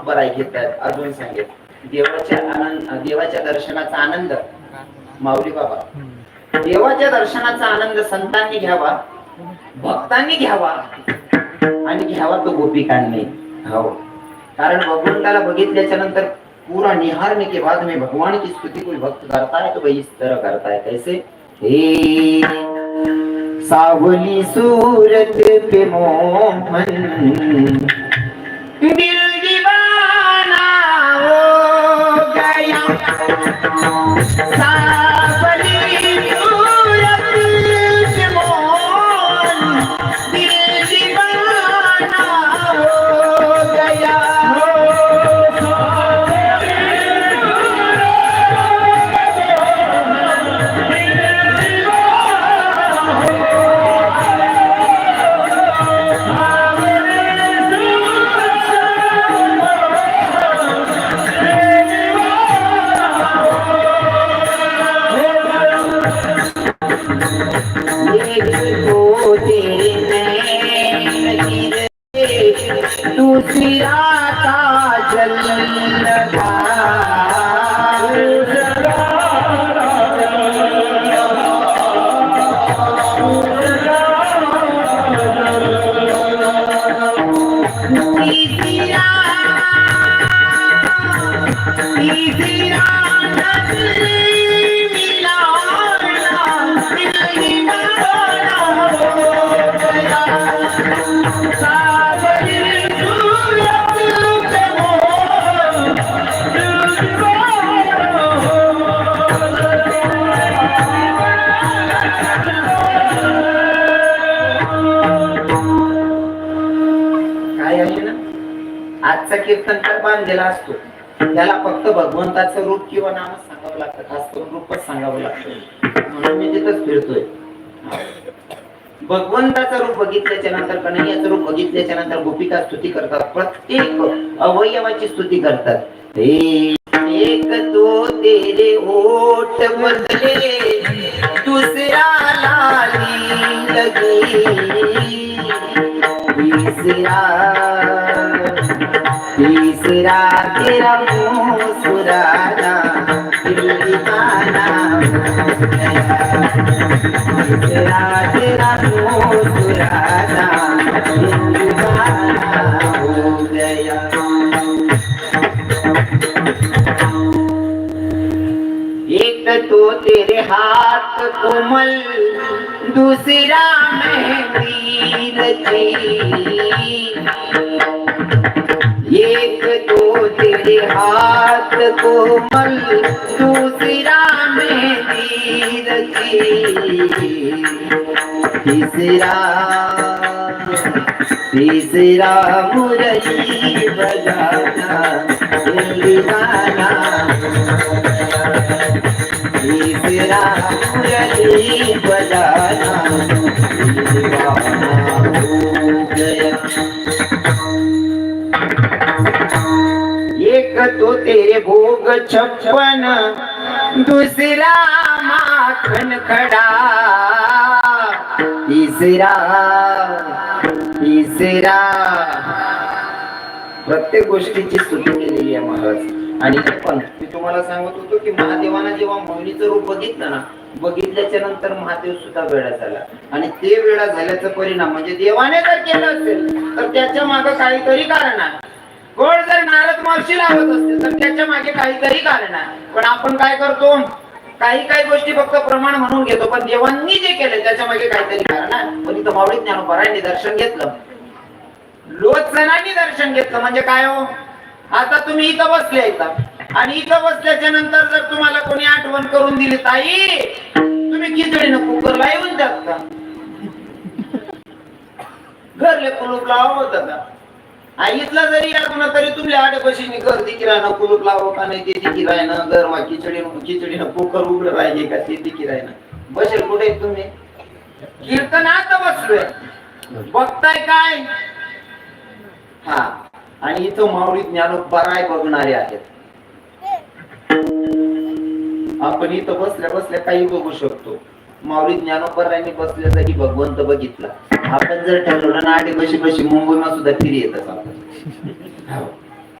Number आहे घेतात. अजून सांगेल देवाच्या आनंद देवाच्या दर्शनाचा आनंद. माऊली बाबा. देवाच्या दर्शनाचा आनंद संतांनी घ्यावा भक्तांनी घ्यावा आणि घ्यावा तो गोपिकांनी. हो. कारण भगवंताला बघितल्याच्या नंतर पूरा निहारने के बाद में भगवान की स्तुति कोई भक्त करता है तो वही इस तरह करता है कैसे? हे सावली सूरत पे मोहन आजचा कीर्तनकार बांधलेला असतो. त्याला फक्त भगवंताचं रूप किंवा नाम सांगावं लागतं. खास करून रूपच सांगावं लागतं. म्हणून मी तिथंच फिरतोय. भगवंताचं रूप बघितल्याच्या नंतर कन्हैयाचं रूप बघितल्याच्या नंतर गोपिका स्तुती करतात. प्रत्येक अवयवाची स्तुती करतात. एक तो तेरे ओठ मधले दुसरा लाली लगी तिसरा तीसरा तेरा मुस्कुराना दिल दीवाना हो गया। तीसरा तेरा मुस्कुराना दिल दीवाना हो गया एक तो तेरे हाथ कोमल दूसरा मेहंदी रची एक तो तेरे हाथ कोमल दूसरा मेहंदी रची तीसरा तीसरा मुरली बजाना दिल तीसरा मुरली बजाना हो गया भोग छप्पन दूसरा माखन खड़ा. तिसरा तिसरा. प्रत्येक गोष्टीची स्तुती केलेली आहे महाराज. आणि पण. मी तुम्हाला सांगत होतो की महादेवानं जेव्हा मोहिनीचं रूप बघितलं ना बघितल्याच्या नंतर महादेव सुद्धा वेळा झाला. आणि ते वेळा झाल्याचा परिणाम म्हणजे देवाने जर केलं असेल तर त्याच्यामागे काहीतरी कारण आहे. कोण जर नारद मावशी लावत असते तर त्याच्यामागे काहीतरी कारण आहे पण आपण काय करतो? काही काही गोष्टी फक्त प्रमाण म्हणून घेतो पण देवांनी जे केलं त्याच्यामागे काहीतरी कारण आहे पण इथं मावळीत ज्ञानोबरांनी दर्शन घेतलं. लोचनाने दर्शन घेतलं म्हणजे काय हो? आता तुम्ही इथं बसले इथं. आणि इथं बसल्याच्या नंतर जर तुम्हाला कोणी आठवण करून दिली ताई तुम्ही खिचडीनं कुकरला येऊन द्यात का घरले कुलूप लावा होतं आईतला जरी लागून तरी तुम्ही आठ पैसे घर किरायना कुलूप लावं का नाही ते दिकी राहणं खिचडी खिचडीनं कुकर उघडं राहिले का ते दिकी राहणं बसेल कुठे आहेत तुम्ही कीर्तनात बसलोय. बघताय काय? हा. आणि इथं माऊली ज्ञानोबराय बघणारे आहेत. आपण इथं बसल्या बसल्या काही बघू शकतो. माऊली ज्ञानोपरायने बसल्या जागी भगवंत बघितला. आपण जर ठरवलं ना आठ बशी बशी मुंबईला सुद्धा फिरी येत असतात हो.